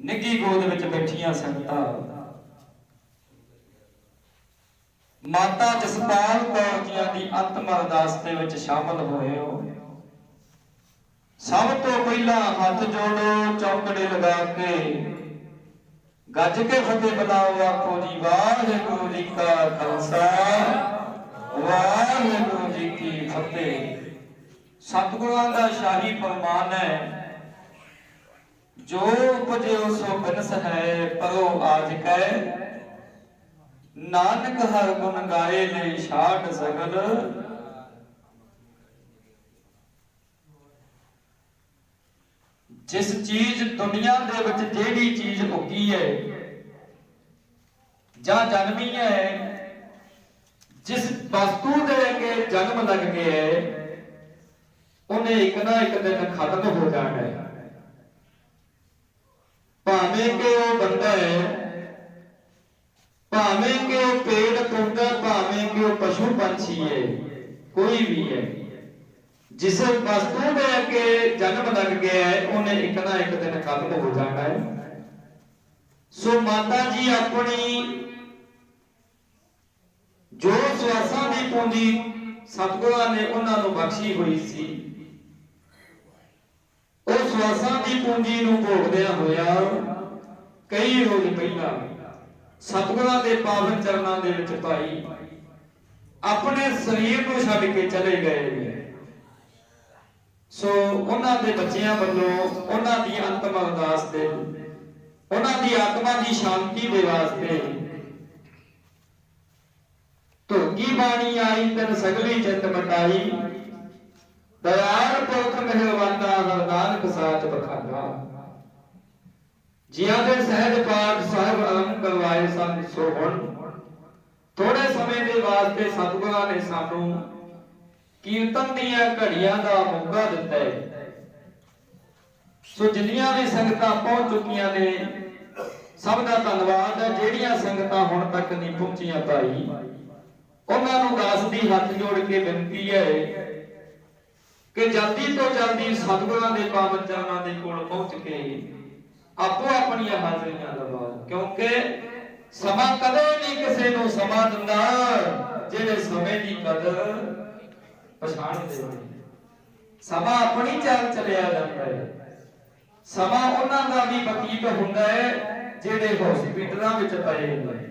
ਨਿੱਗੀ ਗੋਦ ਵਿੱਚ ਬੈਠੀਆਂ ਸੰਗਤਾਂ। ਮਾਤਾ ਜਸਪਾਲ ਕੌਰ ਜੀਆਂ ਦੀ ਅੰਤਮ ਅਰਦਾਸ ਦੇ ਵਿੱਚ ਸ਼ਾਮਲ ਹੋਏ ਹੋ। ਸਭ ਤੋਂ ਪਹਿਲਾਂ ਹੱਥ ਜੋੜੋ, ਚੌਕੜੇ ਲਗਾ ਕੇ। ਗੱਜ ਕੇ ਫਤਿਹ ਬੁਲਾਓ, ਆਖੋ ਜੀ, ਵਾਹਿਗੁਰੂ ਜੀ ਕਾ ਖਾਲਸਾ, ਵਾਹਿਗੁਰੂ ਜੀ ਕੀ ਫਤਿਹ। ਸਤਿਗੁਰਾਂ ਦਾ ਸ਼ਾਹੀ ਫਰਮਾਨ ਹੈ ਜੋ ਉਪਜਿਓ ਸੋ ਬਿਨਸ ਹੈ, ਪਰੋ ਆਜ ਕੈ। ਨਾਨਕ ਹਰ ਗੁਣ ਗਾਏ ਲੈ ਛਾਟ ਸਗਲ। ਜਿਸ ਚੀਜ਼ ਦੁਨੀਆ ਦੇ ਵਿੱਚ ਜਿਹੜੀ ਚੀਜ਼ ਉੱਗੀ ਹੈ, ਜਾਂ ਜਨਮੀ ਹੈ, ਜਿਸ ਵਸਤੂ ਦੇ ਅੱਗੇ ਜਨਮ ਲੱਗ ਗਿਆ ਹੈ, ਉਹਨੇ ਇੱਕ ਨਾ ਇੱਕ ਦਿਨ ਖਤਮ ਹੋ ਜਾਣਾ ਹੈ ਭਾਵੇਂ ਕਿ ਉਹ ਬੰਦਾ ਹੈ, ਭਾਵੇਂ ਕਿ ਉਹ ਪੇੜ ਪੌਦਾ ਭਾਵੇਂ ਕਿ ਉਹ ਪਸ਼ੂ ਪੰਛੀ ਹੈ, ਕੋਈ ਵੀ ਹੈ। ਜਿਸ ਵਸਤੂ ਦੇ ਅੱਗੇ ਜਨਮ ਲੱਗ ਗਿਆ ਹੈ, ਉਹਨੇ ਇੱਕ ਨਾ ਇੱਕ ਦਿਨ ਖਤਮ ਹੋ ਜਾਣਾ ਹੈ। ਸੋ ਮਾਤਾ ਜੀ ਆਪਣੀ ਜੋ ਸਵਾਸਾਂ ਦੀ ਪੂੰਜੀ ਸਤਿਗੁਰਾਂ ਨੇ ਉਹਨਾਂ ਨੂੰ ਬਖਸ਼ੀ ਹੋਈ ਸੀ, ਉਹ ਸਵਾਸਾਂ ਦੀ ਪੂੰਜੀ ਨੂੰ ਭੋਗਦਿਆਂ ਹੋਇਆ ਕਈ ਰੋਜ਼ ਪਹਿਲਾਂ, ਸਤਿਗੁਰਾਂ ਦੇ ਪਾਵਨ ਚਰਨਾਂ ਦੇ ਵਿੱਚ ਭਾਈ, ਆਪਣੇ ਸਰੀਰ ਨੂੰ ਛੱਡ ਕੇ ਚਲੇ ਗਏ ਨੇ। ਸੋ ਉਹਨਾਂ ਦੇ ਬੱਚਿਆਂ ਵੱਲੋਂ ਉਹਨਾਂ ਦੀ ਅੰਤਮ ਅਰਦਾਸ ਦੇ ਉਹਨਾਂ ਦੀ ਆਤਮਾ ਦੀ ਸ਼ਾਂਤੀ ਦੇ ਵਾਸਤੇ ਧੋਗੀ ਬਾਣੀ ਆਈ, ਤਨ ਸਗਲੀ ਚਿਤ ਮਟਾਈ ਦਇਆਲ ਪੁਰਖ ਮਿਹਰਵਾਨਾ ਹਰ ਨਾਨਕ ਬਖਾਨਾ ਜਿਹਾਂ ਦੇ ਸਹਿਜ ਪਾਠ ਸਾਹਿਬ ਆਰੰਭ ਕਰਵਾਏ ਸਨ, ਸੋ ਹੁਣ ਥੋੜੇ ਸਮੇਂ ਦੇ ਵਾਸਤੇ ਸਤਿਗੁਰਾਂ ਨੇ ਸਾਨੂੰ ਕੀਰਤਨ ਦੀਆਂ ਘੜੀਆਂ ਦਾ ਮੌਕਾ ਦਿੱਤਾ ਹੈ। ਸੋ ਜਿੰਨੀਆਂ ਵੀ ਸੰਗਤਾਂ ਪਹੁੰਚ ਚੁੱਕੀਆਂ ਨੇ, ਸਭ ਦਾ ਧੰਨਵਾਦ ਹੈ। ਜਿਹੜੀਆਂ ਸੰਗਤਾਂ ਹੁਣ ਤੱਕ ਨਹੀਂ ਪਹੁੰਚੀਆਂ ਭਾਈ, ਉਹਨਾਂ ਨੂੰ ਦਾਸ ਦੀ ਹੱਥ ਜੋੜ ਕੇ ਬੇਨਤੀ ਹੈ ਕਿ ਜਲਦੀ ਤੋਂ ਜਲਦੀ ਸਤਿਗੁਰਾਂ ਦੇ ਪਾਵਨ ਚਰਨਾਂ ਦੇ ਕੋਲ ਪਹੁੰਚ ਕੇ ਆਪੋ ਆਪਣੀਆਂ ਹਾਜ਼ਰੀਆਂ ਲਵਾਓ ਕਿਉਂਕਿ ਸਮਾਂ ਕਦੇ ਨਹੀਂ ਕਿਸੇ ਨੂੰ ਸਮਾਂ ਦਿੰਦਾ, ਜਿਹੜੇ ਸਮੇਂ ਦੀ ਕਦਰ ਪਛਾਣਦੇ ਨੇ ਸਮਾਂ ਆਪਣੀ ਚਾਲ ਚੱਲਿਆ ਜਾਂਦਾ ਹੈ। ਸਮਾਂ ਉਹਨਾਂ ਦਾ ਵੀ ਬਤੀਤ ਹੁੰਦਾ ਹੈ, ਜਿਹੜੇ ਹਸਪੀਟਲਾਂ ਵਿੱਚ ਪਏ ਨੇ।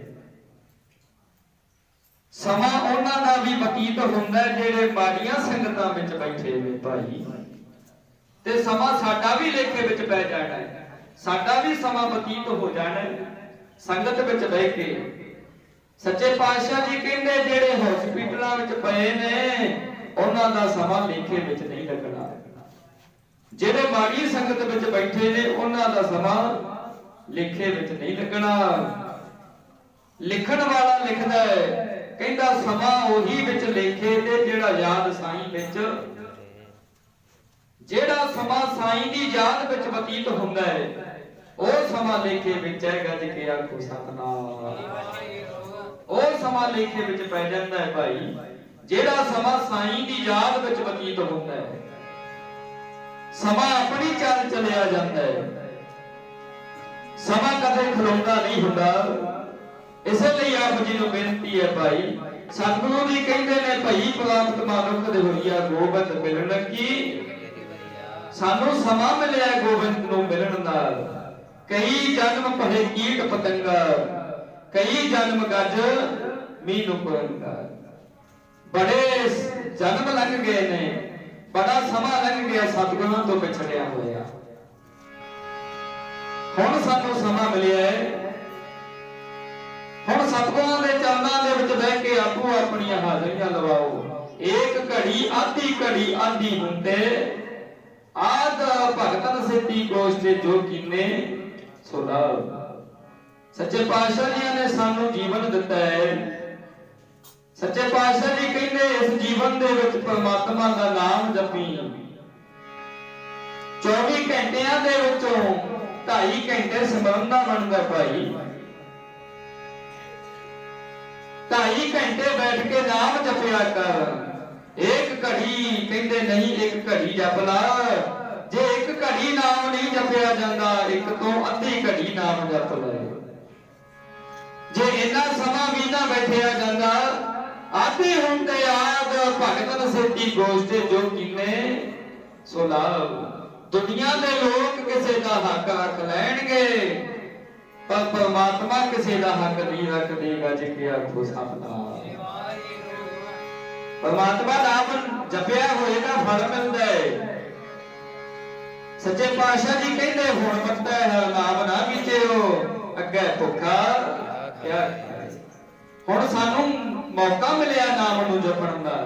ਸਮਾਂ ਉਹਨਾਂ ਦਾ ਵੀ ਬਤੀਤ ਹੁੰਦਾ ਹੈ, ਜਿਹੜੇ ਬਾੜੀਆਂ ਸੰਗਤਾਂ ਵਿੱਚ ਬੈਠੇ ਨੇ ਭਾਈ। ਤੇ ਸਮਾਂ ਸਾਡਾ ਵੀ ਲੇਖੇ ਵਿੱਚ ਪੈ ਜਾਣਾ ਹੈ। ਸਾਡਾ ਵੀ ਸਮਾਂ ਬਤੀਤ ਹੋ ਜਾਣਾ ਸੰਗਤ ਵਿੱਚ ਬਹਿ ਕੇ ਸੱਚੇ ਪਾਤਸ਼ਾਹ ਜੀ ਕਹਿੰਦੇ, ਜਿਹੜੇ ਹਸਪੀਟਲਾਂ ਵਿੱਚ ਪਏ ਨੇ, ਉਹਨਾਂ ਦਾ ਸਮਾਂ ਲੇਖੇ ਵਿੱਚ ਨਹੀਂ ਲੱਗਣਾ। ਜਿਹੜੇ ਮਾੜੀ ਸੰਗਤ ਵਿੱਚ ਬੈਠੇ ਨੇ, ਉਹਨਾਂ ਦਾ ਸਮਾਂ ਲੇਖੇ ਵਿੱਚ ਨਹੀਂ ਲੱਗਣਾ। ਲਿਖਣ ਵਾਲਾ ਲਿਖਦਾ ਹੈ, ਕਹਿੰਦਾ ਸਮਾਂ ਉਹੀ ਵਿੱਚ ਲੇਖੇ ਤੇ ਜਿਹੜਾ ਯਾਦ ਸਾਈਂ ਵਿੱਚ ਜਿਹੜਾ ਸਮਾਂ ਸਾਈਂ ਦੀ ਯਾਦ ਵਿੱਚ ਬਤੀਤ ਹੁੰਦਾ ਹੈ, ਉਹ ਸਮਾਂ ਲੇਖੇ ਵਿੱਚ ਹੈ, ਗੱਜ ਕੇ ਆਖੋ ਸਤਨਾਮ। ਉਹ ਸਮਾਂ ਲੇਖੇ ਵਿੱਚ ਪੈ ਜਾਂਦਾ ਹੈ ਭਾਈ, ਜਿਹੜਾ ਸਮਾਂ ਸਾਈਂ ਦੀ ਯਾਦ ਵਿੱਚ ਬਤੀਤ ਹੁੰਦਾ ਹੈ। ਸਮਾਂ ਆਪਣੀ ਚਾਲ ਚਲਿਆ ਜਾਂਦਾ ਹੈ। ਸਮਾਂ ਕਦੇ ਖਲੋਂਦਾ ਨਹੀਂ ਹੁੰਦਾ। ਇਸੇ ਲਈ ਆਪ ਜੀ ਨੂੰ ਬੇਨਤੀ ਹੈ ਭਾਈ, ਸਤਿਗੁਰੂ ਜੀ ਕਹਿੰਦੇ ਨੇ, ਭਈ ਪ੍ਰਾਪਤ ਮਾਨੁਖ ਦੇ ਹੋਈਆ ਗੋਬਿੰਦ ਮਿਲਣ ਕੀ? ਸਾਨੂੰ ਸਮਾਂ ਮਿਲਿਆ ਗੋਬਿੰਦ ਨੂੰ ਮਿਲਣ ਨਾਲ। ਕਈ ਜਨਮ ਪੜੇ ਕੀਟ ਪਤੰਗਾ, ਕਈ ਜਨਮ ਗੱਜ ਮੀਨੂ ਕੋਰੰਗਾ ਬੜੇ ਜਨਮ ਲੰਘ ਗਏ ਨੇ, ਬੜਾ ਸਮਾਂ ਲੰਘ ਗਿਆ ਸਤਿਗੁਰਾਂ ਤੋਂ ਵਿਛੜਿਆ ਹੋਇਆ। ਹੁਣ ਸਾਨੂੰ ਸਮਾਂ ਮਿਲਿਆ ਹੈ। ਹੁਣ ਸਤਿਗੁਰਾਂ ਦੇ ਚਰਨਾਂ ਦੇ ਵਿੱਚ ਬਹਿ ਕੇ ਆਪੋ ਆਪਣੀਆਂ ਹਾਜ਼ਰੀਆਂ ਲਵਾਓ। ਏਕ ਘੜੀ ਆਧੀ ਘੜੀ ਆਧੀ ਹੁੰਦੇ ਆਦ ਭਗਤਨ ਸਿੱਧੀ ਗੋਸ਼ਟ ਜੋ ਕੀਨੇ ਸੁਣਾ ਸੱਚੇ ਪਾਤਸ਼ਾਹ ਜੀ ਨੇ ਸਾਨੂੰ ਜੀਵਨ ਦਿੱਤਾ ਹੈ। ਸੱਚੇ ਪਾਤਸ਼ਾਹ ਜੀ ਕਹਿੰਦੇ, ਇਸ ਜੀਵਨ ਦੇ ਵਿੱਚ ਪਰਮਾਤਮਾ ਦਾ ਨਾਮ ਜਪੀ। 24 ਘੰਟਿਆਂ ਦੇ ਵਿੱਚੋਂ 2.5 ਘੰਟੇ ਸਿਮਰਨ ਦਾ ਬਣਦਾ ਭਾਈ। 2.5 ਘੰਟੇ ਬੈਠ ਕੇ ਨਾਮ ਜਪਿਆ ਕਰ। ਇੱਕ ਘੜੀ ਕਹਿੰਦੇ ਨਹੀਂ, ਇੱਕ ਘੜੀ ਜਪ ਲਾ। ਜੇ ਇੱਕ ਘੜੀ ਨਾਮ ਨਹੀਂ ਜਪਿਆ ਜਾਂਦਾ, ਇੱਕ ਤੋਂ ਅੱਧੀ ਘੜੀ ਨਾਮ ਜਪ ਲੈ। ਜੇ ਇੰਨਾ ਸਮਾਂ ਵੀ ਨਾ ਬੈਠਿਆ ਜਾਂਦਾ ਆਧੇ ਹੁੰਦੇ ਆਦ ਭਗਤਨ ਸੇਤੀ ਗੋਸ਼ਟੇ ਜੋ ਕਿਨੇ, ਸੋ ਲਾਭ ਦੁਨੀਆ ਦੇ ਲੋਕ ਕਿਸੇ ਦਾ ਹੱਕ ਰੱਖ ਲੈਣਗੇ, ਪਰ ਪਰਮਾਤਮਾ ਕਿਸੇ ਦਾ ਹੱਕ ਨਹੀਂ ਰੱਖਦੇਗਾ ਜੇ ਕਿ ਆਖੋ ਸਤਨਾਮ ਪਰਮਾਤਮਾ ਨਾਮ ਜਪਿਆ ਹੋਏਗਾ, ਫਲ ਮਿਲਦਾ ਹੈ ਸੱਚੇ ਪਾਤਸ਼ਾਹ ਜੀ ਕਹਿੰਦੇ, ਹੁਣ ਪਤਾ ਹੈ ਨਾਮ ਨਾ ਵਿਚਿਓ ਅੱਗੇ ਭੁੱਖਾ ਕਿਆ ਹੁਣ ਸਾਨੂੰ ਮੌਕਾ ਮਿਲਿਆ ਨਾਮ ਨੂੰ ਜਪਣ ਦਾ।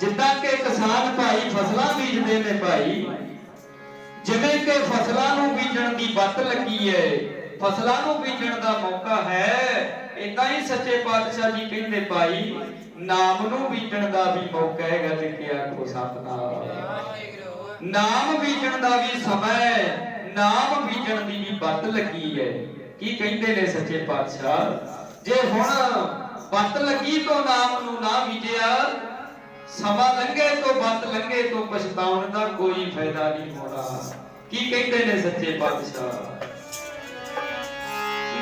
ਜਿੱਦਾਂ ਕਿ ਕਿਸਾਨ ਭਾਈ ਫਸਲਾਂ ਬੀਜਦੇ ਨੇ ਭਾਈ, ਜਿਵੇਂ ਕਿ ਫਸਲਾਂ ਨੂੰ ਬੀਜਣ ਦੀ ਬੱਤ ਲੱਗੀ ਹੈ ਫਸਲਾਂ ਨੂੰ ਬੀਜਣ ਦਾ ਮੌਕਾ ਹੈ ਇਦਾਂ ਹੀ ਸੱਚੇ ਪਾਤਸ਼ਾਹ ਜੀ ਕਹਿੰਦੇ, ਭਾਈ, ਨਾਮ ਨੂੰ ਬੀਜਣ ਦਾ ਵੀ ਮੌਕਾ ਹੈਗਾ ਤੇ ਕਿ ਆਖੋ ਸਤਨਾਮ। ਨਾਮ ਬੀਜਣ ਦਾ ਵੀ ਸਮਾਂ ਹੈ, ਨਾਮ ਬੀਜਣ ਦੀ ਵੀ ਬੱਤ ਲੱਗੀ ਹੈ। ਕੀ ਕਹਿੰਦੇ ਨੇ ਸੱਚੇ ਪਾਤਸ਼ਾਹ? ਜੇ ਹੁਣ ਬੱਤ ਲੱਗੀ ਤੋਂ ਨਾਮ ਨੂੰ ਨਾ ਬੀਜਿਆ, ਸਮਾਂ ਲੰਘੇ ਤੋਂ ਬੱਤ ਲੰਘੇ ਤੋਂ ਪਛਤਾਉਣ ਦਾ ਕੋਈ ਫਾਇਦਾ ਨਹੀਂ ਹੋਣਾ। ਕੀ ਕਹਿੰਦੇ ਨੇ ਸੱਚੇ ਪਾਤਸ਼ਾਹ?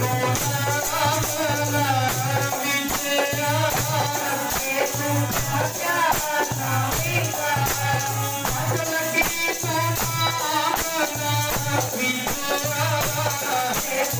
I'm